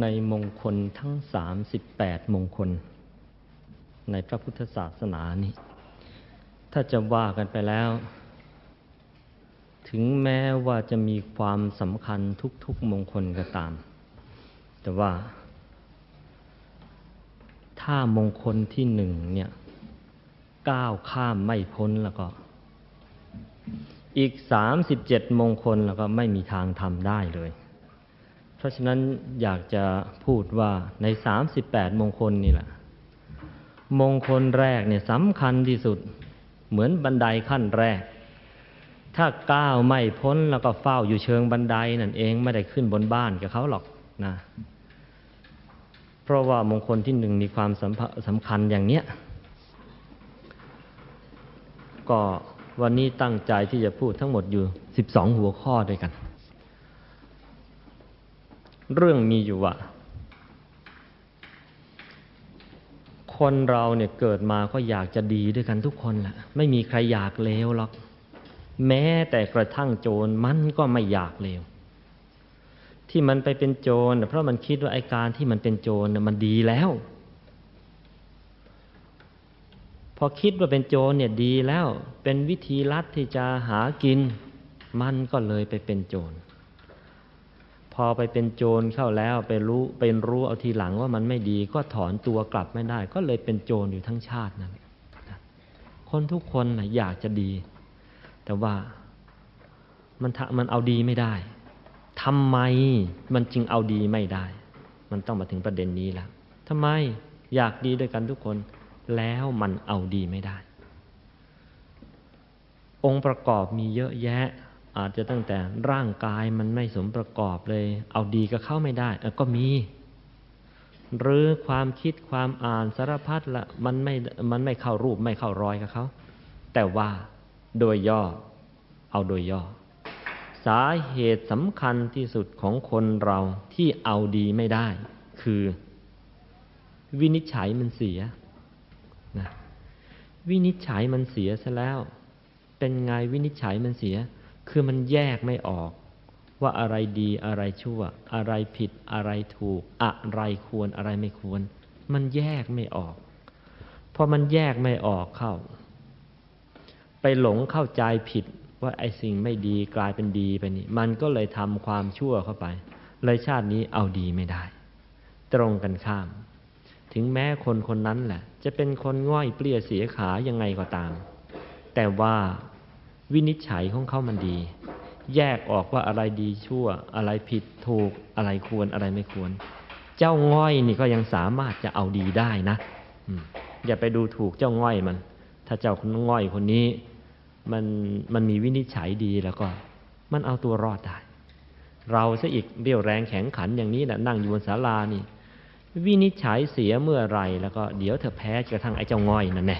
ในมงคลทั้งสามสิบแปดมงคล ในพระพุทธศาสนานี้ ถ้าจะว่ากันไปแล้ว ถึงแม้ว่าจะมีความสำคัญทุกๆมงคลก็ตาม แต่ว่า ถ้ามงคลที่หนึ่งเนี่ยก้าวข้ามไม่พ้นแล้วก็ อีกสามสิบเจ็ดมงคลแล้วก็ไม่มีทางทำได้เลย เพราะฉะนั้นอยากจะพูดว่าในสามสิบแปดมงคลนี่แหละ มงคลแรกเนี่ยสำคัญที่สุด เหมือนบันไดขั้นแรก ถ้าก้าวไม่พ้นแล้วก็เฝ้าอยู่เชิงบันไดนั่นเองไม่ได้ขึ้นบนบ้านกับเขาหรอกนะเพราะว่ามงคลที่หนึ่งมีความสำคัญสำคัญอย่างเนี้ย ก็วันนี้ตั้งใจที่จะพูดทั้งหมดอยู่ 12 หัวข้อด้วยกัน เรื่องมีอยู่ว่า คนเราเนี่ยเกิดมาก็อยากจะดีด้วยกันทุกคนแหละไม่มีใครอยากเลวหรอก แม้แต่กระทั่งโจรมันก็ไม่อยากเลวที่มันไปเป็นโจรเพราะมันคิดว่าไอการที่มันเป็นโจรมันดีแล้ว พอคิดว่าเป็นโจรเนี่ยดีแล้ว เป็นวิธีลัดที่จะหากิน มันก็เลยไปเป็นโจร อไปเป็นโจรเข้าแล้วไปรู้เป็นรู้เอาทีหลังว่ามันไม่ดี ก็ถอนตัวกลับไม่ได้ ก็เลยเป็นโจรอยู่ทั้งชาตินั่นคนทุกคนนะอยากจะดี แต่ว่ามันมันเอาดีไม่ได้ทำไมมันจึงเอาดีไม่ได้ มันต้องมาถึงประเด็นนี้แล้วทำไมอยากดีด้วยกันทุกคน แล้วมันเอาดีไม่ได้ องค์ประกอบมีเยอะแยะ อาจจะตั้งแต่ร่างกายมันไม่สมประกอบเลย เอาดีก็เข้าไม่ได้ก็มี หรือความคิดความอ่านสารพัดละมันไม่มันไม่เข้ารูปไม่เข้ารอยกับเขาแต่ว่าโดยย่อ เอาโดยย่อ สาเหตุสำคัญที่สุดของคนเราที่เอาดีไม่ได้ คือ วินิจฉัยมันเสียนะวินิจฉัยมันเสียซะแล้ว เป็นไงวินิจฉัยมันเสีย คือมันแยกไม่ออก ว่าอะไรดีอะไรชั่ว อะไรผิดอะไรถูก อะไรควรอะไรไม่ควร มันแยกไม่ออกพอมันแยกไม่ออกเข้า ไปหลงเข้าใจผิดว่าไอ้สิ่งไม่ดีกลายเป็นดีไปนี่ มันก็เลยทำความชั่วเข้าไป เลยชาตินี้เอาดีไม่ได้ ตรงกันข้าม ถึงแม้คนคนนั้นแหละ จะเป็นคนง่อยเปลี่ยเสียขายังไงก็ตาม แต่ว่า วินิจฉัยของเขามันดี แยกออกว่าอะไรดีชั่ว อะไรผิดถูกอะไรควรอะไรไม่ควร เจ้าง่อยนี่ก็ยังสามารถจะเอาดีได้นะอย่าไปดูถูกเจ้าง่อยมัน ถ้าเจ้าคนง่อยคนนี้ มันมันมีวินิจฉัยดีแล้วก็ มันเอาตัวรอดได้ เราซะอีกเบี้ยวแรงแข็งขันอย่างนี้แหละนั่งอยู่บนศาลานี่ วินิจฉัยเสียเมื่อไรแล้วก็เดี๋ยวเธอแพ้กระทั่งไอ้เจ้าง่อยนั่นแน่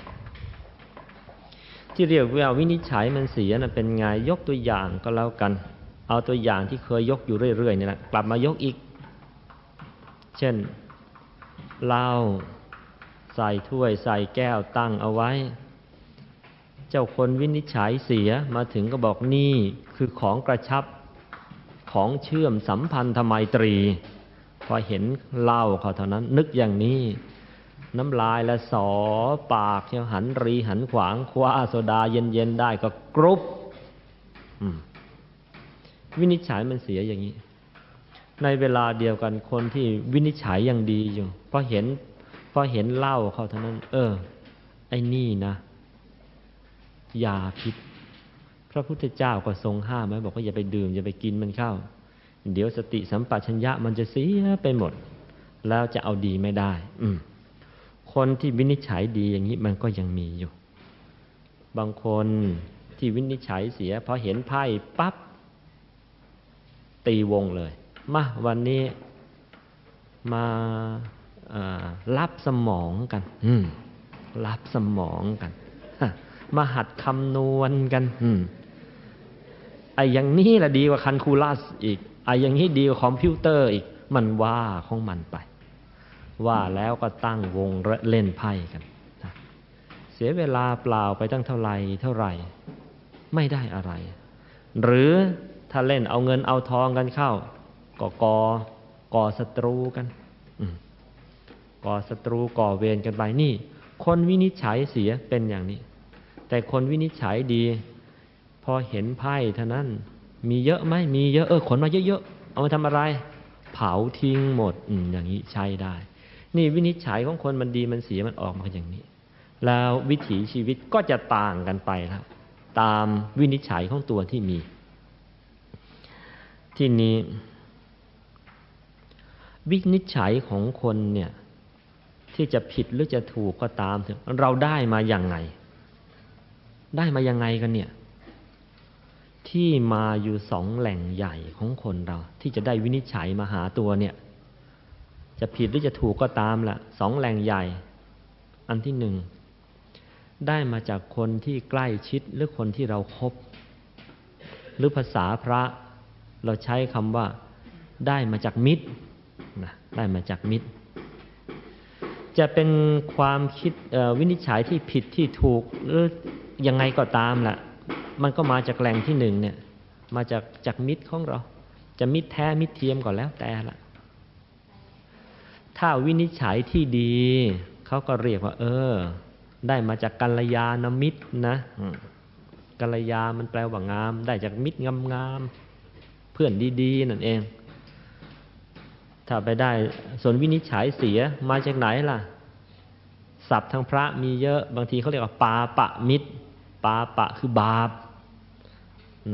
ที่เรียกว่าวินิจฉัยมันเสียนะเป็นไงยกตัวอย่างก็แล้วกัน เอาตัวอย่างที่เคยยกอยู่เรื่อยๆนี่แหละกลับมายกอีก เช่นเหล้าใส่ถ้วยใส่แก้วตั้งเอาไว้ เจ้าคนวินิจฉัยเสียมาถึงก็บอกนี่คือของกระชับของเชื่อมสัมพันธไมตรี พอเห็นเหล้าเขาเท่านั้น นึกอย่างนี้ น้ำลายและสอปากเชียวหันรีหันขวางคว้าโซดาเย็นๆได้ก็กรุบวินิจฉัยมันเสียอย่างนี้ ในเวลาเดียวกันคนที่วินิจฉัยยังดีอยู่พอเห็นพอเห็นเหล้าเขาเท่านั้น เออ ไอ้นี่นะยาพิษ พระพุทธเจ้าก็ทรงห้ามไว้บอกว่าอย่าไปดื่ม อย่าไปกินมันเข้า เดี๋ยวสติสัมปชัญญะมันจะเสียไปหมด แล้วจะเอาดีไม่ได้ อืม คนที่วินิจฉัยดีอย่างนี้มันก็ยังมีอยู่ บางคนที่วินิจฉัยเสียพอเห็นไพ่ปับ๊บตีวงเลย มาวันนี้มารับสมองกันรับสมองกันมาหัดคำนวณกันอไอ้อย่างนี้แหละดีกว่าคันคูลัสอีกไอ้อย่างนี้ดีกว่าคอมพิวเตอร์อีก มันว่าของมันไป ว่าแล้วก็ตั้งวงเล่นไพ่กันเสียเวลาเปล่าไปตั้งเท่าไหร่เท่าไหร่ ไม่ได้อะไร หรือถ้าเล่นเอาเงินเอาทองกันเข้าก็กอก่อศัตรูกันก่อศัตรูก่อเวรกันไปนี่ คนวินิจฉัยเสียเป็นอย่างนี้ แต่คนวินิจฉัยดี พอเห็นไพ่เท่านั้น มีเยอะไหมมีเยอะเออขนมาเยอะๆเอามาทำอะไร เผาทิ้งหมดอมอย่างนี้ใช้ได้ นี่วินิจฉัยของคนมันดีมันเสียมันออกมาอย่างนี้ แล้ววิถีชีวิตก็จะต่างกันไปแล้วตามวินิจฉัยของตัวที่มี ที่นี้ วินิจฉัยของคนเนี่ยที่จะผิดหรือจะถูกก็ตามเถอะเราได้มาอย่างไง ได้มายังไงกันเนี่ย ที่มาอยู่สองแหล่งใหญ่ของคนเรา ที่จะได้วินิจฉัยมาหาตัวเนี่ย จะผิดหรือจะถูกก็ตามละสองแหล่งใหญ่ อันที่หนึ่งได้มาจากคนที่ใกล้ชิดหรือคนที่เราครบหรือภาษาพระเราใช้คำว่า ได้มาจากมิตรนะได้มาจากมิตร จะเป็นความคิดวินิจฉัยที่ผิดที่ถูกหรือยังไงก็ตามแหละมันก็มาจากแหล่งที่หนึ่งเนี่ย มาจากจากมิตรของเรา จะมิตรแท้มิตรเทียมก็แล้วแต่ละ ถ้าวินิจฉัยที่ดี เขาก็เรียกว่า เออ ได้มาจากกัลยาณมิตรนะกัลยามันแปลว่างาม ได้จากมิตรงามๆเพื่อนดีๆ นั่นเอง ถ้าไปได้ส่วนวินิจฉัยเสียมาจากไหนล่ะศัพท์ทางพระมีเยอะบางทีเขาเรียกว่าปาปะมิตร ปาปะคือบาป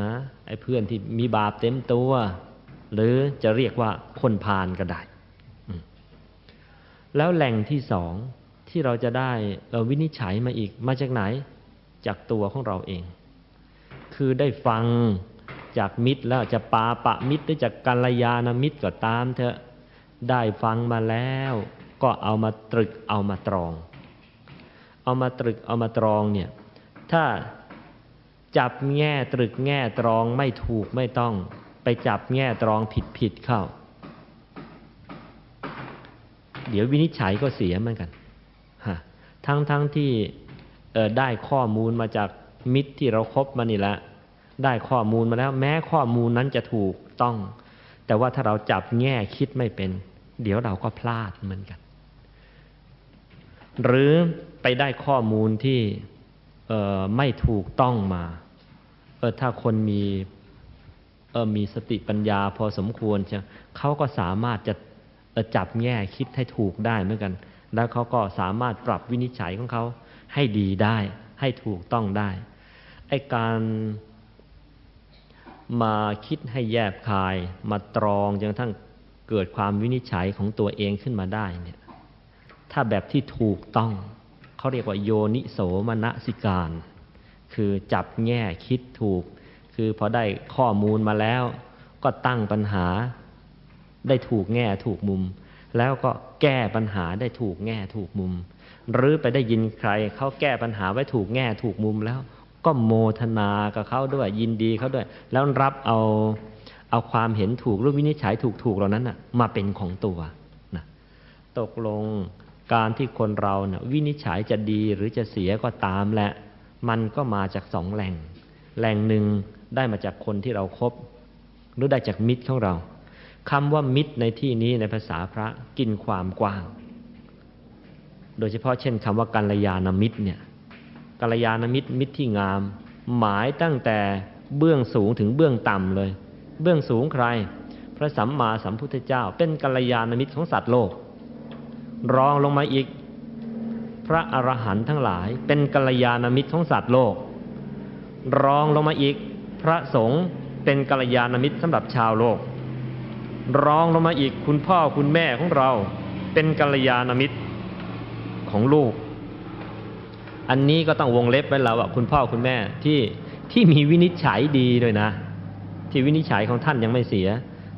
นะไอ้เพื่อนที่มีบาปเต็มตัว หรือจะเรียกว่าคนพาลก็ได้ แล้วแหล่งที่สองที่เราจะได้วินิจฉัยมาอีกมาจากไหน จากตัวของเราเอง คือได้ฟังจากมิตรแล้วจะปาปะมิตรหรือจากกัลยาณมิตรก็ตามเถอะได้ฟังมาแล้ว ก็เอามาตรึกเอามาตรอง เอามาตรึกเอามาตรองเนี่ยถ้าจับแง่ตรึกแง่ตรองไม่ถูกไม่ต้อง ไปจับแง่ตรองผิดผิดเข้า เดี๋ยววินิจฉัยก็เสียเหมือนกันทั้งทั้งที่ได้ข้อมูลมาจากมิตรที่เราครบมานี่ละ ได้ข้อมูลมาแล้ว แม้ข้อมูลนั้นจะถูกต้อง แต่ว่าถ้าเราจับแง่คิดไม่เป็น เดี๋ยวเราก็พลาดเหมือนกัน หรือไปได้ข้อมูลที่ไม่ถูกต้องมาเออถ้าคนมีเออมีสติปัญญาพอสมควรใช่เขาก็สามารถจะ จับแง่คิดให้ถูกได้เหมือนกัน แล้วเขาก็สามารถปรับวินิจฉัยของเขาให้ดีได้ ให้ถูกต้องได้ไอการมาคิดให้แยบคาย มาตรองจนกระทั่งเกิดความวินิจฉัยของตัวเองขึ้นมาได้เนี่ย ถ้าแบบที่ถูกต้อง เขาเรียกว่าโยนิโสมนสิการ คือจับแง่คิดถูก คือพอได้ข้อมูลมาแล้ว ก็ตั้งปัญหา ได้ถูกแง่ถูกมุม แล้วก็แก้ปัญหาได้ถูกแง่ถูกมุม หรือไปได้ยินใครเขาแก้ปัญหาไว้ถูกแง่ถูกมุมแล้ว ก็โมทนากับเขาด้วยยินดีเขาด้วย แล้วรับเอาเอาความเห็นถูกหรือวินิจฉัยถูกถูกเหล่านั้นนะมาเป็นของตัวนะตกลงการที่คนเรานะวินิจฉัยจะดีหรือจะเสียก็ตามแหละ มันก็มาจากสองแหล่ง แหล่งหนึ่งได้มาจากคนที่เราครบหรือได้จากมิตรของเรา คำว่ามิตรในที่นี้ในภาษาพระกินความกว้าง โดยเฉพาะเช่นคำว่ากัลยาณมิตรเนี่ยกัลยาณมิตรมิตรที่งาม หมายตั้งแต่เบื้องสูงถึงเบื้องต่ำเลย เบื้องสูงใคร พระสัมมาสัมพุทธเจ้า เป็นกัลยาณมิตรของสัตว์โลก รองลงมาอีก พระอรหันต์ทั้งหลาย เป็นกัลยาณมิตรของสัตว์โลก รองลงมาอีก พระสงฆ์เป็นกัลยาณมิตรสำหรับชาวโลก ร้องลงมาอีกคุณพ่อคุณแม่ของเรา เป็นกัลยาณมิตรของลูก อันนี้ก็ต้องวงเล็บไว้แล้วว่าคุณพ่อคุณแม่ที่ที่มีวินิจฉัยดีด้วยนะ ที่วินิจฉัยของท่านยังไม่เสีย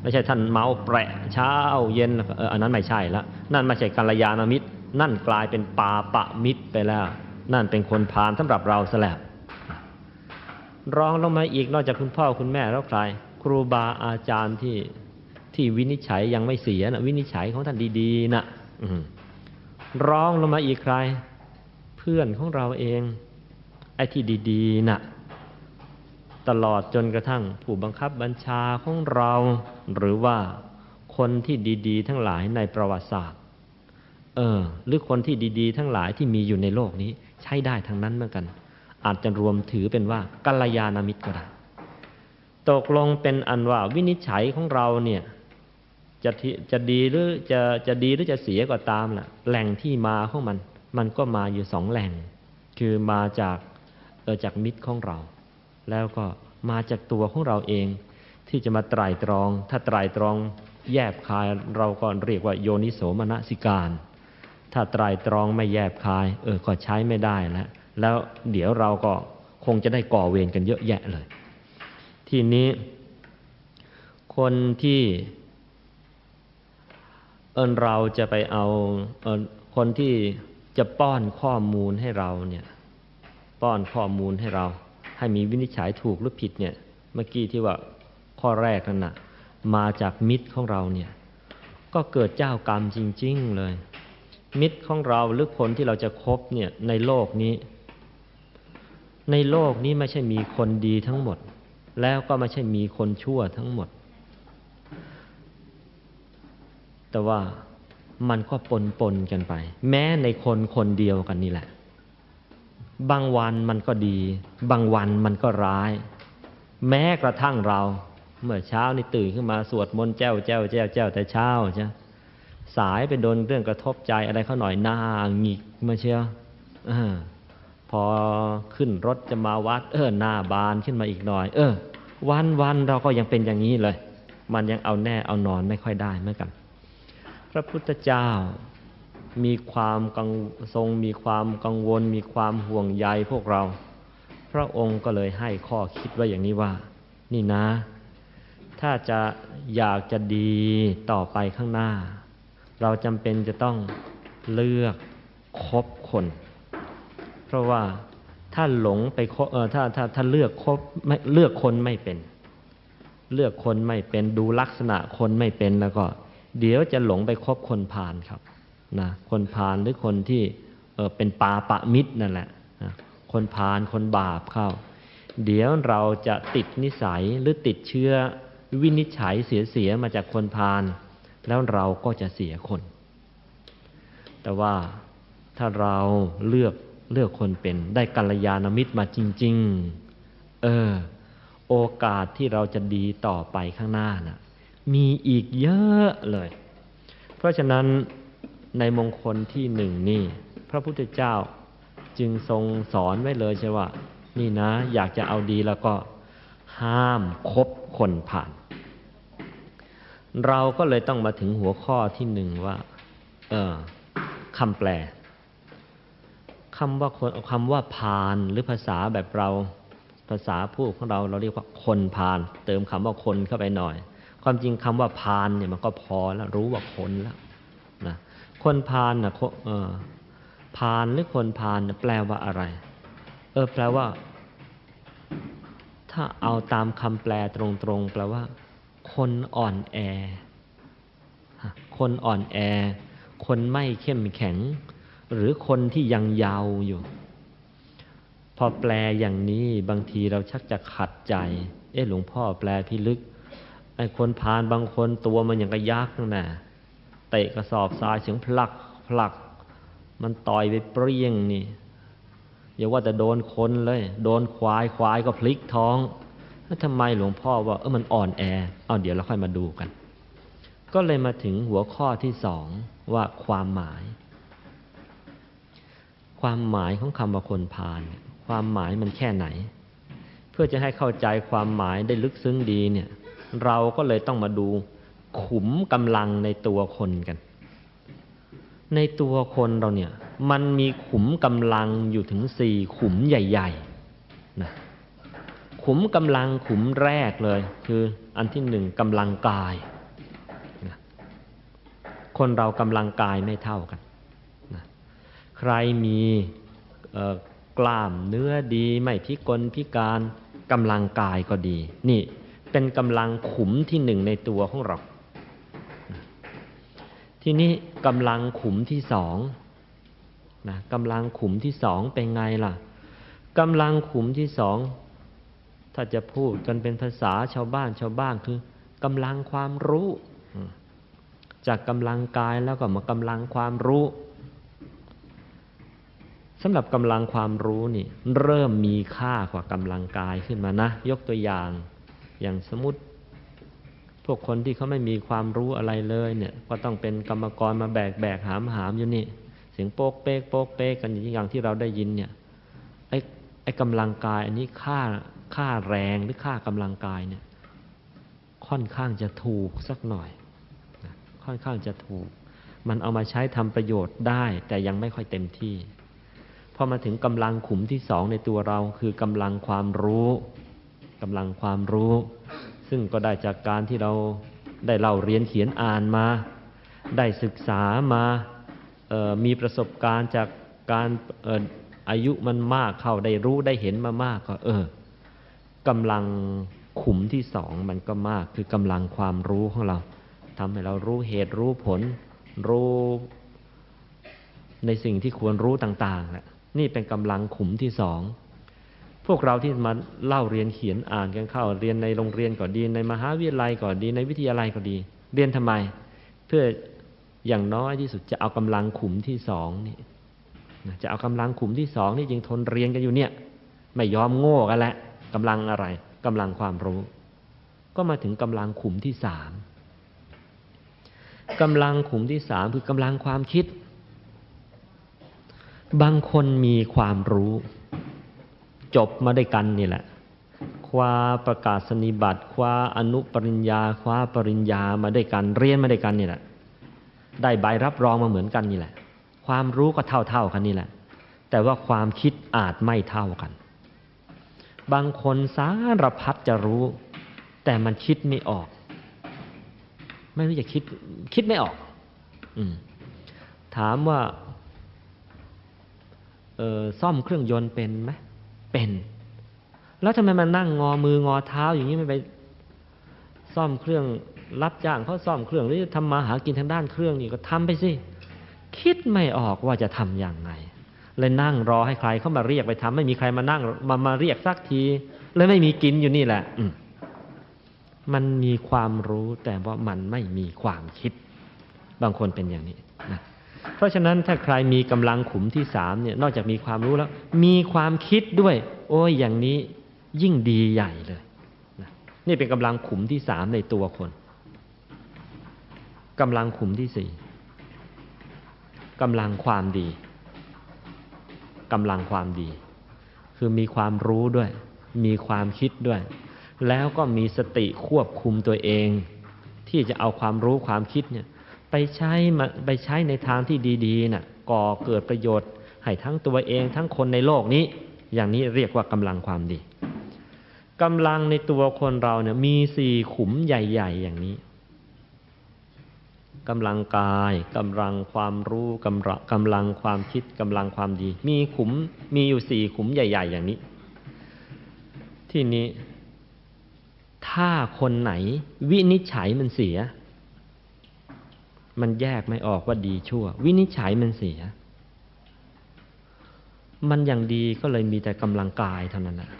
ไม่ใช่ท่านเมาแปะเช้าเย็นเอออันนั้นไม่ใช่ละนั่นไม่ใช่กัลยาณมิตร นั่นกลายเป็นปาปะมิตรไปแล้ว นั่นเป็นคนพาลสำหรับเราซะแล้วรองลงมาอีกนอกจากคุณพ่อคุณแม่แล้วใครครูบาอาจารย์ที่ ที่วินิจฉัยยังไม่เสียนะวินิจฉัยของท่านดีๆนะร้องลงมาอีกใคร เพื่อนของเราเอง ไอ้ที่ดีๆนะ่ะ ตลอดจนกระทั่งผู้บังคับบัญชาของเรา หรือว่าคนที่ดีๆ ทั้งหลายในประวัติศาสตร์ เออ หรือคนที่ดีๆ ทั้งหลายที่มีอยู่ในโลกนี้ ใช้ได้ทั้งนั้นเหมือนกัน อาจจะรวมถือเป็นว่ากัลยาณมิตรก็ได้ตกลงเป็นอันว่าวินิจฉัยของเราเนี่ย จะจะดีหรือจะจะดีหรือจะเสียก็ตามล่ะแหล่งที่มาของมัน มันก็มาอยู่สองแหล่ง คือมาจากเออจากมิตรของเรา แล้วก็มาจากตัวของเราเอง ที่จะมาไตรตรอง ถ้าไตรตรองแยบคายเราก็เรียกว่าโยนิโสมนสิการ ถ้าไตรตรองไม่แยบคาย เออก็ใช้ไม่ได้แล้วแล้วเดี๋ยวเราก็คงจะได้ก่อเวรกันเยอะแยะเลย ทีนี้ คนที่ เอินเราจะไปเอาเอินคนที่จะป้อนข้อมูลให้เราเนี่ย ป้อนข้อมูลให้เรา ให้มีวินิจฉัยถูกหรือผิดเนี่ย เมื่อกี้ที่ว่าข้อแรกนั่นน่ะ มาจากมิตรของเราเนี่ย ก็เกิดเจ้ากรรมจริง ๆ เลย มิตรของเราหรือคนที่เราจะคบเนี่ยในโลกนี้ ในโลกนี้ไม่ใช่มีคนดีทั้งหมด แล้วก็ไม่ใช่มีคนชั่วทั้งหมด แต่ว่ามันก็ปนปนกันไป แม้ในคนคนเดียวกันนี่แหละ บางวันมันก็ดี บางวันมันก็ร้าย แม้กระทั่งเรา เมื่อเช้านี่ตื่นขึ้นมาสวดมนต์แจ้วแจ้วแจ้วแจ้วแต่เช้าใช่สายไปโดนเรื่องกระทบใจอะไรเขาหน่อยหน้าหงิกมาเชียวอาพอขึ้นรถจะมาวัด เออหน้าบานขึ้นมาอีกหน่อย เออ วันวันเราก็ยังเป็นอย่างนี้เลย มันยังเอาแน่เอานอนไม่ค่อยได้เหมือนกัน ระพุทธเจ้า มีความกังทรงมีความกังวล มีความห่วงใยพวกเรา พระองค์ก็เลยให้ข้อคิดไว้อย่างนี้ว่า นี่นะ ถ้าจะอยากจะดีต่อไปข้างหน้า เราจำเป็นจะต้องเลือกคบคน เพราะว่าถ้าหลงไปเออถ้าถ้าถ้าเลือกคบไม่เลือกคนไม่เป็น เลือกคนไม่เป็นดูลักษณะคนไม่เป็นแล้วก็ เดี๋ยวจะหลงไปคบคนพาลครับนะคนพาลหรือคนที่เออเป็นปาปะมิตรนั่นแหละนะคนพาลคนบาปเข้า เดี๋ยวเราจะติดนิสัยหรือติดเชื้อวินิจฉัยเสียๆมาจากคนพาลแล้วเราก็จะเสียคน แต่ว่าถ้าเราเลือกเลือกคนเป็นได้กัลยาณมิตรมาจริง ๆ เออ โอกาสที่เราจะดีต่อไปข้างหน้านะ่ะ มีอีกเยอะเลย เพราะฉะนั้นในมงคลที่หนึ่งนี่ พระพุทธเจ้าจึงทรงสอนไว้เลยใช่ว่า นี่นะ อยากจะเอาดีแล้วก็ห้ามคบคนผ่าน เราก็เลยต้องมาถึงหัวข้อที่หนึ่งว่า เออคำแปลคำว่าคนคำว่าพานหรือภาษาแบบเราภาษาพูดของเราเราเรียกว่าคนพาน เติมคำว่าคนเข้าไปหน่อย ความจริงคำว่าพานเนี่ยมันก็พอแล้วรู้ว่าคนแล้วนะคนพานนะเออพานหรือคนพานแปลว่าอะไร เออ แปลว่า ถ้าเอาตามคำแปลตรงๆแปลว่า คนอ่อนแอ คนอ่อนแอ คนไม่เข้มแข็ง หรือคนที่ยังเยาว์อยู่ พอแปลอย่างนี้บางทีเราชักจะขัดใจ เอ๊ะหลวงพ่อแปลพิลึก ไอ้คนพานบางคนตัวมันอย่างกระยักนั่นแหละเตะกระสอบทรายเสียงพลักพลัก มันต่อยไปเปรี้ยงนี่อย่าว่าแต่โดนคนเลย โดนควายควายก็พลิกท้องแล้วทำไมหลวงพ่อว่าเออมันอ่อนแอเอาเดี๋ยวเราค่อยมาดูกัน ก็เลยมาถึงหัวข้อที่สองว่าความหมาย ความหมายของคำว่าคนพาลเนี่ยความหมายมันแค่ไหน เพื่อจะให้เข้าใจความหมายได้ลึกซึ้งดีเนี่ย เราก็เลยต้องมาดูขุมกำลังในตัวคนกัน ในตัวคนเราเนี่ย มันมีขุมกำลังอยู่ถึงสี่ขุมใหญ่ๆนะขุมกำลังขุมแรกเลย คืออันที่หนึ่งกำลังกายนะคนเรากำลังกายไม่เท่ากันนะใครมีกล้ามเนื้อดี ไม่พิกลพิการกำลังกายก็ดี นี่ เป็นกำลังขุมที่หนึ่งในตัวของเรา ทีนี้กำลังขุมที่สองนะกำลังขุมที่สองเป็นไงล่ะกำลังขุมที่สองถ้าจะพูดกันเป็นภาษาชาวบ้านชาวบ้านคือกำลังความรู้ จากกำลังกายแล้วก็มากำลังความรู้สำหรับกำลังความรู้นี่เริ่มมีค่ากว่ากำลังกายขึ้นมานะ ยกตัวอย่าง อย่างสมมติพวกคนที่เขาไม่มีความรู้อะไรเลยเนี่ย ก็ต้องเป็นกรรมกรมาแบกแบกหามหามอยู่นี่ เสียงโป๊กเป๊กโป๊กเป๊กกันอย่างที่เราได้ยินเนี่ยไอ้ไอ้กำลังกายอันนี้ค่าค่าแรงหรือค่ากำลังกายเนี่ย ค่อนข้างจะถูกสักหน่อยค่อนข้างจะถูก มันเอามาใช้ทำประโยชน์ได้ แต่ยังไม่ค่อยเต็มที่พอมาถึงกำลังขุมที่สองในตัวเราคือกำลังความรู้ กำลังความรู้ ซึ่งก็ได้จากการที่เราได้เล่าเรียนเขียนอ่านมา ได้ศึกษามามีประสบการณ์จากการอออายุมันมากเข้าได้รู้ได้เห็นมามากก็เออกำลังขุมที่สองมันก็มากคือกำลังความรู้ของเราทำให้เรารู้เหตุรู้ผล รู้ในสิ่งที่ควรรู้ต่างๆแหละนี่เป็นกำลังขุมที่สอง พวกเราที่มาเล่าเรียนเขียนอ่านกันเข้า เรียนในโรงเรียนก็ดี ในมหาวิทยาลัยก็ดี ในวิทยาลัยก็ดี เรียนทำไม เพื่ออย่างน้อยที่สุดจะเอากำลังขุมที่สองนี่จะเอากำลังขุมที่สองนี่ยังทนเรียนกันอยู่เนี่ย ไม่ยอมโง่กันแล้วกำลังอะไรกำลังความรู้ ก็มาถึงกำลังขุมที่สามกำลังขุมที่สามคือกำลังความคิด บางคนมีความรู้ จบมาได้วยกันนี่แหละ คว้าประกาศนียบัตรคว้าอนุปริญญา คว้าปริญญามาได้วยกัน เรียนมาได้วยกันนี่แหละ ได้ใบรับรองมาเหมือนกันนี่แหละ ความรู้ก็เท่าๆกันนี่แหละ แต่ว่าความคิดอาจไม่เท่ากัน บางคนสารพัดจะรู้ แต่มันคิดไม่ออก ไม่รู้จะคิดคิดไม่ออก อืมถามว่า เออซ่อมเครื่องยนต์เป็นไหม เป็น แล้วทำไมมันนั่งงอมืองอเท้าอย่างนี้ไม่ไป ซ่อมเครื่องรับจ้างเขาซ่อมเครื่องหรือทำมาหากินทางด้านเครื่องนี่ก็ทำไปสิ คิดไม่ออกว่าจะทำอย่างไงเลยนั่งรอให้ใครเข้ามาเรียกไปทำไม่มีใครมานั่งมามาเรียกสักทีเลยไม่มีกินอยู่นี่แหละมมันมีความรู้แต่ว่ามันไม่มีความคิด บางคนเป็นอย่างนี้นะ เพราะฉะนั้นถ้าใครมีกำลังขุมที่สามเนี่ยนอกจากมีความรู้แล้ว มีความคิดด้วย โอ้ยอย่างนี้ยิ่งดีใหญ่เลยนะนี่เป็นกำลังขุมที่สามในตัวคนกำลังขุมที่สี่กำลังความดีกำลังความดี คือมีความรู้ด้วย มีความคิดด้วย แล้วก็มีสติควบคุมตัวเอง ที่จะเอาความรู้ความคิดเนี่ย ไปใช้มาไปใช้ในทางที่ดีๆน่ะก่อเกิดประโยชน์ ให้ทั้งตัวเองทั้งคนในโลกนี้ อย่างนี้เรียกว่ากำลังความดีกำลังในตัวคนเราเนี่ยมีสี่ขุมใหญ่ ๆ อย่างนี้กำลังกายกำลังความรู้กำลังกำลังความคิดกำลังความดี มีขุมมีอยู่สี่ขุมใหญ่ ๆ อย่างนี้ ที่นี้ ถ้าคนไหน วินิจฉัยมันเสีย มันแยกไม่ออกว่าดีชั่ว วินิจฉัยมันเสีย มันอย่างดีก็เลยมีแต่กำลังกายเท่านั้นนะ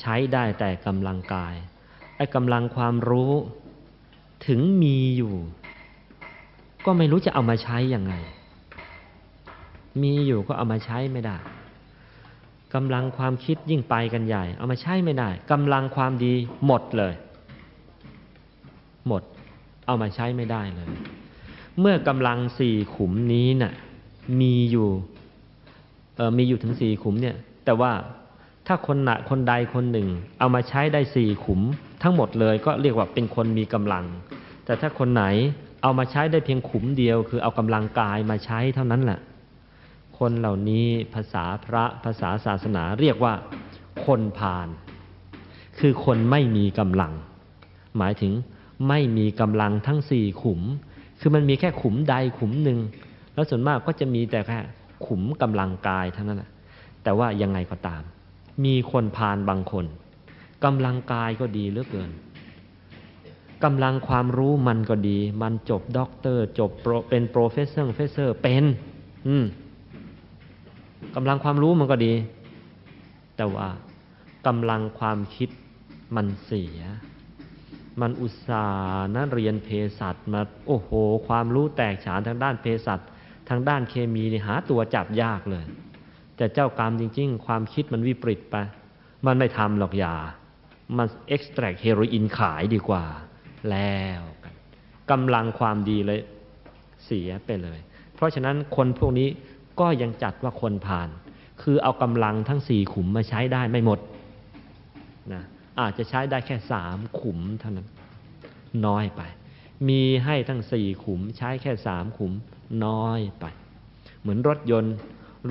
ใช้ได้แต่กำลังกายไอ้กำลังความรู้ถึงมีอยู่ ก็ไม่รู้จะเอามาใช้ยังไง มีอยู่ก็เอามาใช้ไม่ได้กำลังความคิดยิ่งไปกันใหญ่ เอามาใช้ไม่ได้กำลังความดีหมดเลย หมด เอามาใช้ไม่ได้เลย เมื่อกำลังสี่ขุมนี้น่ะมีอยู่มีอยู่ถึงสี่ขุมเนี่ย แต่ว่าถ้าคนหนะคนใดคนหนึ่ง เอามาใช้ได้สี่ขุม ทั้งหมดเลยก็เรียกว่าเป็นคนมีกำลัง แต่ถ้าคนไหนเอามาใช้ได้เพียงขุมเดียว คือเอากำลังกายมาใช้เท่านั้นแหละคนเหล่านี้ภาษาพระภาษาศาสนาเรียกว่า คนพาลคือคนไม่มีกำลัง หมายถึงไม่มีกำลังทั้งสี่ขุม คือมันมีแค่ขุมใดขุมหนึ่ง แล้วส่วนมากก็จะมีแต่แค่ขุมกำลังกายเท่านั้นแหละแต่ว่ายังไงก็ตาม มีคนพาลบางคนกำลังกายก็ดีเหลือเกินกำลังความรู้มันก็ดี มันจบด็อกเตอร์ จบเป็นโปรเฟสเซอร์เฟสเซอร์เป็น อืมกำลังความรู้มันก็ดี แต่ว่ากำลังความคิดมันเสีย มันอุตส่าห์นะเรียนเภสัชมาโอ้โห ความรู้แตกฉานทางด้านเภสัชทางด้านเคมีนี่หาตัวจับยากเลย แต่เจ้ากรรมจริง ๆ ความคิดมันวิปริตไป มันไม่ทำหรอกยา มันเอ็กซ์แทรกเฮโรอีนขายดีกว่า แล้วกันกำลังความดีเลยเสียไปเลย เพราะฉะนั้นคนพวกนี้ก็ยังจัดว่าคนผ่าน คือเอากำลังทั้งสี่ขุมมาใช้ได้ไม่หมดนะ อาจจะใช้ได้แค่สามขุมเท่านั้น น้อยไป มีให้ทั้งสี่ขุมใช้แค่สามขุมน้อยไป เหมือนรถยนต์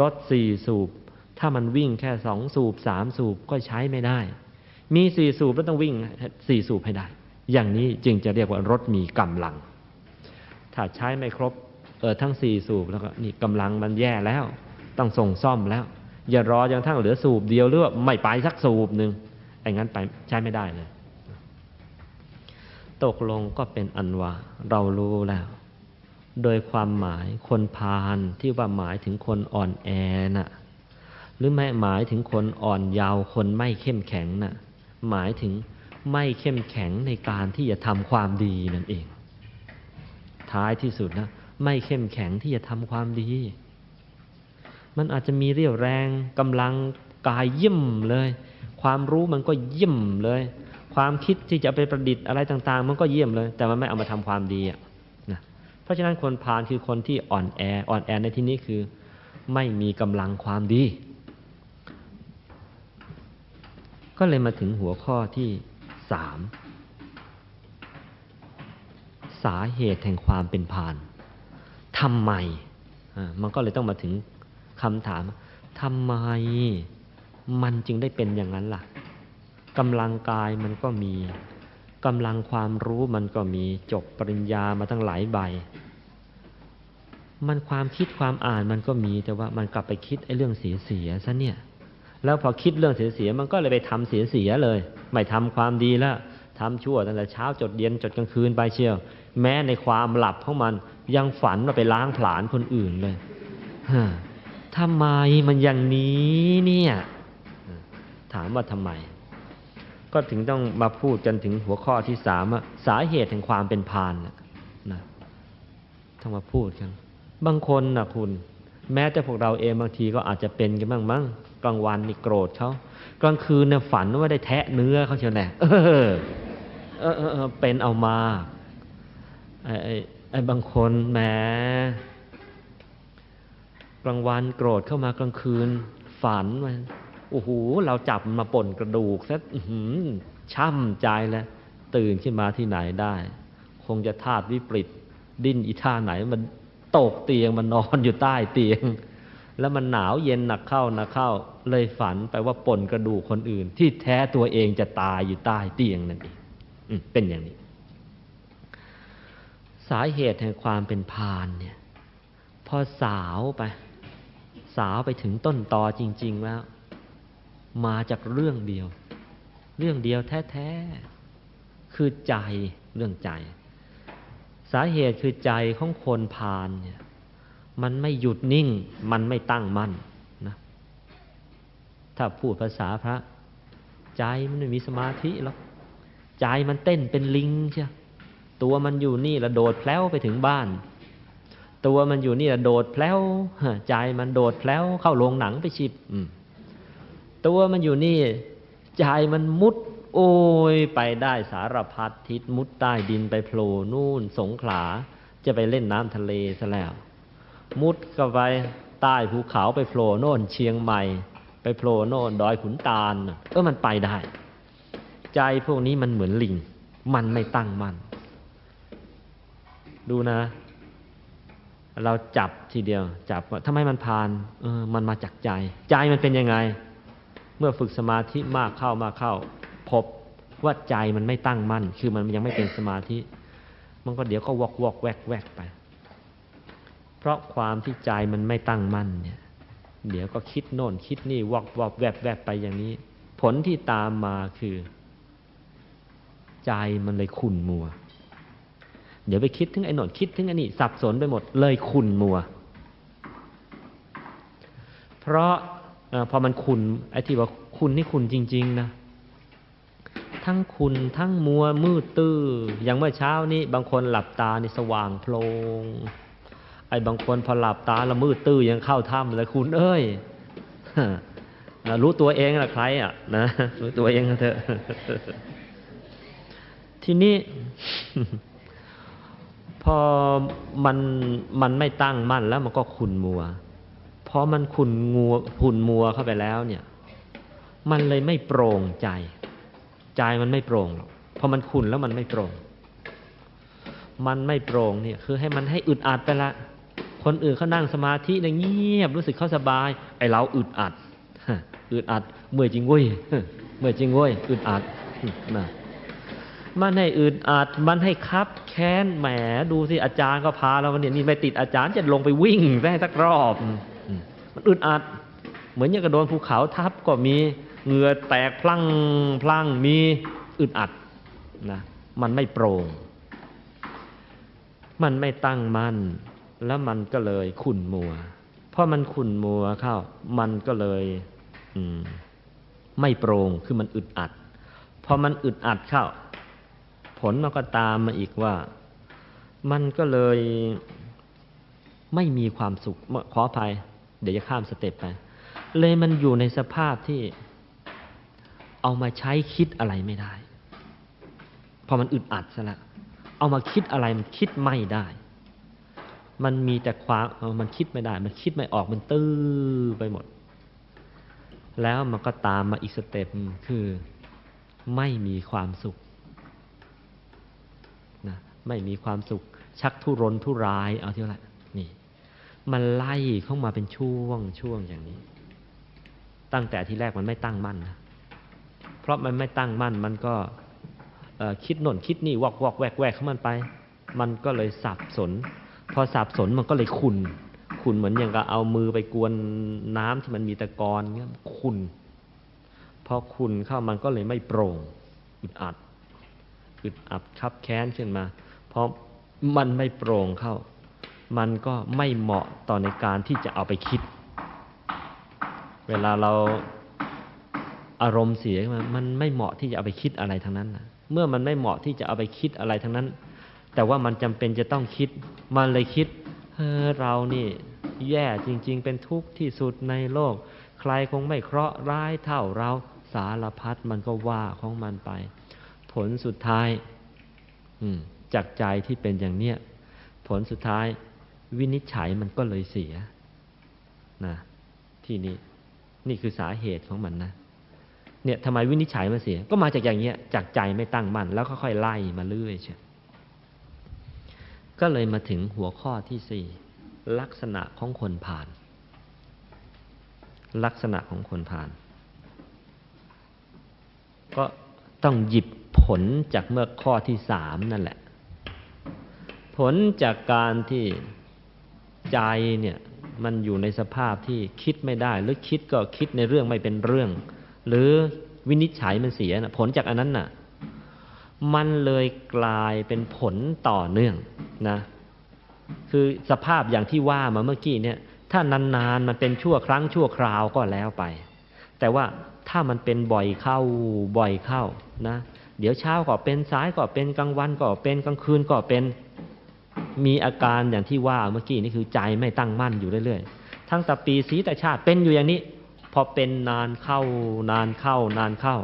รถสี่สูบ ถ้ามันวิ่งแค่สองสูบสามสูบก็ใช้ไม่ได้ มีสี่สูบแล้วต้องวิ่งสี่สูบให้ได้ อย่างนี้จึงจะเรียกว่ารถมีกำลัง ถ้าใช้ไม่ครบเออทั้งสี่สูบแล้วก็นี่กำลังมันแย่แล้ว ต้องส่งซ่อมแล้ว อย่ารอจนทั่งเหลือสูบเดียวหรือว่าไม่ไปสักสูบหนึ่ง ไอ้งั้นไปใช้ไม่ได้เลย ตกลงก็เป็นอันว่าเรารู้แล้ว โดยความหมายคนพาลที่ว่าหมายถึงคนอ่อนแอน่ะ หรือไม่หมายถึงคนอ่อนยาวคนไม่เข้มแข็งน่ะ หมายถึงไม่เข้มแข็งในการที่จะทำความดีนั่นเอง ท้ายที่สุดนะไม่เข้มแข็งที่จะทำความดี มันอาจจะมีเรี่ยวแรงกำลังกายเยี่ยมเลย ความรู้มันก็เยี่ยมเลย ความคิดที่จะเอาไปประดิษฐ์อะไรต่าง ๆ มันก็เยี่ยมเลย แต่มันไม่เอามาทำความดีอะนะเพราะฉะนั้นคนพาลคือคนที่อ่อนแออ่อนแอในที่นี้คือ ไม่มีกำลังความดี ก็เลยมาถึงหัวข้อที่สามสาเหตุแห่งความเป็นพาลทำไมอ่ามันก็เลยต้องมาถึงคำถามทำไม มันจึงได้เป็นอย่างนั้นล่ะกำลังกายมันก็มีกำลังความรู้มันก็มีจบปริญญามาตั้งหลายใบ มันความคิดความอ่านมันก็มีแต่ว่ามันกลับไปคิดไอ้เรื่องเสียเสียซะเนี่ย แล้วพอคิดเรื่องเสียเสียมันก็เลยไปทำเสียเสียเลย ไม่ทำความดีแล้วทำชั่วตั้งแต่เช้าจดเย็นจดกลางคืนไปเชียว แม้ในความหลับของมันยังฝันว่าไปล้างผลาญคนอื่นเลยฮะทำไมมันอย่างนี้เนี่ย ถามว่าทำไม ก็ถึงต้องมาพูดกันถึงหัวข้อที่สามสาเหตุแห่งความเป็นพานนะนะต้องมาพูดกัน บางคนนะคุณ แม้แต่พวกเราเองบางทีก็อาจจะเป็นกันบ้างมั้งกลางวันนี่โกรธเขากลางคืนเนี่ยฝันว่าได้แทะเนื้อเขาเชียวแน่เออเออเออเออเป็นเอามาไอ้ไอ้ไอ้บางคนแหมกลางวันโกรธเข้ามากลางคืน ฝันมัน โอ้โหเราจับมันมาป่นกระดูกซะช่ำใจแล้วตื่นขึ้นมาที่ไหนได้ คงจะธาตุวิปริตดิ้นอีท่าไหน มันตกเตียงมันนอนอยู่ใต้เตียง แล้วมันหนาวเย็นหนักเข้าหนักเข้า เลยฝันไปว่าป่นกระดูกคนอื่น ที่แท้ตัวเองจะตายอยู่ใต้เตียงนั่นเองเป็นอย่างนี้ สาเหตุแห่งความเป็นพานเนี่ย พอสาวไป สาวไปถึงต้นตอจริง ๆ แล้ว มาจากเรื่องเดียว เรื่องเดียวแท้ๆ คือใจเรื่องใจ สาเหตุคือใจของคนพาลเนี่ยมันไม่หยุดนิ่ง มันไม่ตั้งมั่นนะถ้าพูดภาษาพระ ใจมันไม่มีสมาธิหรอกใจมันเต้นเป็นลิงใช่ตัวมันอยู่นี่ล้วโดดแพล้วไปถึงบ้าน ตัวมันอยู่นี่ล้วโดดแพล้วใจมันโดดแพล้วเข้าโรงหนังไปชิบอืม ตัวมันอยู่นี่ใจมันมุดโอ้ยไปได้สารพัดทิศมุดใต้ดินไปโผล่นู่นสงขลาจะไปเล่นน้ำทะเลซะแล้ว มุดก็ไปใต้ภูเขาไปโผล่โน่นเชียงใหม่ ไปโผล่โน่นดอยขุนตาลเออมันไปได้ ใจพวกนี้มันเหมือนลิง มันไม่ตั้งมั่นดูนะ เราจับทีเดียว จับว่าทำไมมันพาน เออ มันมาจากใจ ใจมันเป็นยังไง มื่อฝึกสมาธิมากเข้ามากเข้า พบว่าใจมันไม่ตั้งมั่น คือมันยังไม่เป็นสมาธิ มันก็เดี๋ยวก็วอกวอกแวกแวกไป เพราะความที่ใจมันไม่ตั้งมั่นเนี่ย เดี๋ยวก็คิดโน่นคิดนี่วอกวอกแวบแวบไปอย่างนี้ ผลที่ตามมาคือ ใจมันเลยขุ่นมัว เดี๋ยวไปคิดถึงไอ้โน่นคิดถึงไอ้นี่สับสนไปหมดเลยขุ่นมัว เพราะ พอมันขุ่นไอ้ที่ว่าขุ่นนี่ขุ่นจริง ๆ นะ ทั้งคุณทั้งมัวมืดตื้ออย่างเมื่อเช้านี้บางคนหลับตานี่สว่างโพลงไอ้บางคนพอหลับตาแล้วมืดตื้อยังเข้าถ้ำเลยคุณเอ้ยนะรู้ตัวเองละใครอะนะรู้ตัวเองเถอะทีนี้พอมันมันไม่ตั้งมั่นแล้วมันก็ขุนมัว พอมันขุนงัวขุนมัวเข้าไปแล้วเนี่ย มันเลยไม่โปร่งใจ ใจมันไม่โปร่งหรอกพอมันขุนแล้วมันไม่โปร่ง มันไม่โปร่งเนี่ย คือให้มันให้อึดอัดไปละ คนอื่นเขานั่งสมาธิเนี่ยเงียบรู้สึกเขาสบาย ไอเราอึดอัดอึดอัด เมื่อยจริงเว้ยเมื่อยจริงเว้ยอึดอัดนะมันให้อึดอัดมันให้คับแค้นแหมดูสิอาจารย์ก็พาเราเนี่ยนี่ไม่ติดอาจารย์จะลงไปวิ่งได้สักรอบ มันอึดอัด เหมือนอย่างกระโดนภูเขาทับก็มีเหงื่อแตกพลังพลังมีอึดอัดนะมันไม่โปร่ง มันไม่ตั้งมั่นแล้วมันก็เลยขุ่นมัวเพราะมันขุ่นมัวเข้า มันก็เลยมไม่โปร่งคือมันอึดอัดพอมันอึดอัดเข้า ผลมันก็ตามมาอีกว่า มันก็เลยไม่มีความสุขขออภัย เดี๋ยวจะข้ามสเต็ปไป เลยมันอยู่ในสภาพที่เอามาใช้คิดอะไรไม่ได้ พอมันอึดอัดซะแล้วเอามาคิดอะไรมันคิดไม่ได้ มันมีแต่ความมันคิดไม่ได้ มันคิดไม่ออกมันตื้อไปหมด แล้วมันก็ตามมาอีกสเต็ปคือไม่มีความสุขนะไม่มีความสุขชักทุรนทุรายเอาเท่าไหร่ มันไล่เข้ามาเป็นช่วงช่วงอย่างนี้ ตั้งแต่ที่แรกมันไม่ตั้งมั่นนะเพราะมันไม่ตั้งมั่นมันก็คิดโน่นคิดนี่วอกวอกแวกแวกเข้ามันไป มันก็เลยสับสน พอสับสนมันก็เลยขุนขุนเหมือนอย่างกับเอามือไปกวนน้ำที่มันมีตะกอนเงี้ยขุนพอขุนเข้ามันก็เลยไม่โปร่งอึดอัดอึดอัดคับแค้นขึ้นมาเพราะมันไม่โปร่งเข้า มันก็ไม่เหมาะต่อในการที่จะเอาไปคิด เวลาเราอารมณ์เสียมามันไม่เหมาะที่จะเอาไปคิดอะไรทั้งนั้นนะเมื่อมันไม่เหมาะที่จะเอาไปคิดอะไรทั้งนั้น แต่ว่ามันจำเป็นจะต้องคิด มันเลยคิดเฮ้อเรานี่ แย่จริง ๆ เป็นทุกข์ที่สุดในโลก ใครคงไม่เคราะห์ร้ายเท่าเราสารพัดมันก็ว่าของมันไป ผลสุดท้ายอืมจากใจที่เป็นอย่างเนี้ยผลสุดท้าย วินิจฉัยมันก็เลยเสียนะที่นี้นี่คือสาเหตุของมันนะเนี่ยทำไมวินิจฉัยมันเสีย ก็มาจากอย่างเงี้ยจากใจไม่ตั้งมั่นแล้วค่อยๆไล่มาเรื่อยเชียก็เลยมาถึงหัวข้อที่สี่ลักษณะของคนผ่าน ลักษณะของคนผ่าน ก็ต้องหยิบผลจากเมื่อข้อที่สามนั่นแหละ ผลจากการที่ ใจเนี่ยมันอยู่ในสภาพที่คิดไม่ได้ หรือคิดก็คิดในเรื่องไม่เป็นเรื่อง หรือวินิจฉัยมันเสียนะผลจากอันนั้นน่ะ มันเลยกลายเป็นผลต่อเนื่องนะ คือสภาพอย่างที่ว่ามาเมื่อกี้เนี่ย ถ้านานๆมันเป็นชั่วครั้งชั่วคราวก็แล้วไป แต่ว่าถ้ามันเป็นบ่อยเข้าบ่อยเข้านะ เดี๋ยวเช้าก็เป็นสายก็เป็นกลางวันก็เป็นกลางคืนก็เป็น มีอาการอย่างที่ว่าเมื่อกี้นี่คือใจไม่ตั้งมั่นอยู่เรื่อยๆ ทั้งแต่ปีสีแต่ชาติเป็นอยู่อย่างนี้ พอเป็นนานเข้านานเข้านานเข้า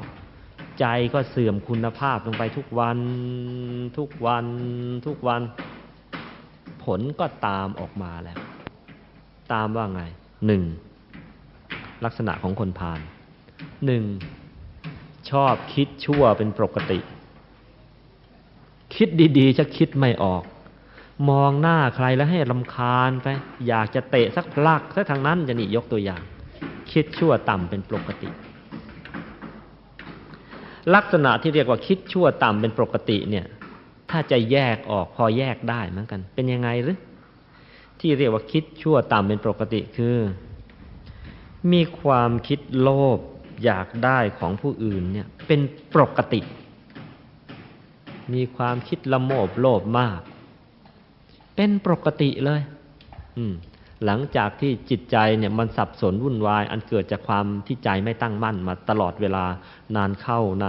ใจก็เสื่อมคุณภาพลงไปทุกวัน ทุกวัน ทุกวัน ผลก็ตามออกมาแล้ว ตามว่าไงหนึ่งลักษณะของคนพาลหนึ่งชอบคิดชั่วเป็นปกติ คิดดีๆ จะคิดไม่ออก มองหน้าใครแล้วให้ลำคาญไป อยากจะเตะสักพลักสักทางนั้นจะนี่ยกตัวอย่าง คิดชั่วต่ำเป็นปกติ ลักษณะที่เรียกว่าคิดชั่วต่ำเป็นปกติเนี่ย ถ้าจะแยกออกพอแยกได้เหมือนกัน เป็นยังไงหรือที่เรียกว่าคิดชั่วต่ำเป็นปกติคือ มีความคิดโลภอยากได้ของผู้อื่นเนี่ย เป็นปกติ มีความคิดละโมบโลภมาก เป็นปกติเลย อืม หลังจากที่จิตใจเนี่ยมันสับสนวุ่นวาย อันเกิดจากความที่ใจไม่ตั้งมั่นมาตลอดเวลานานเข้านาน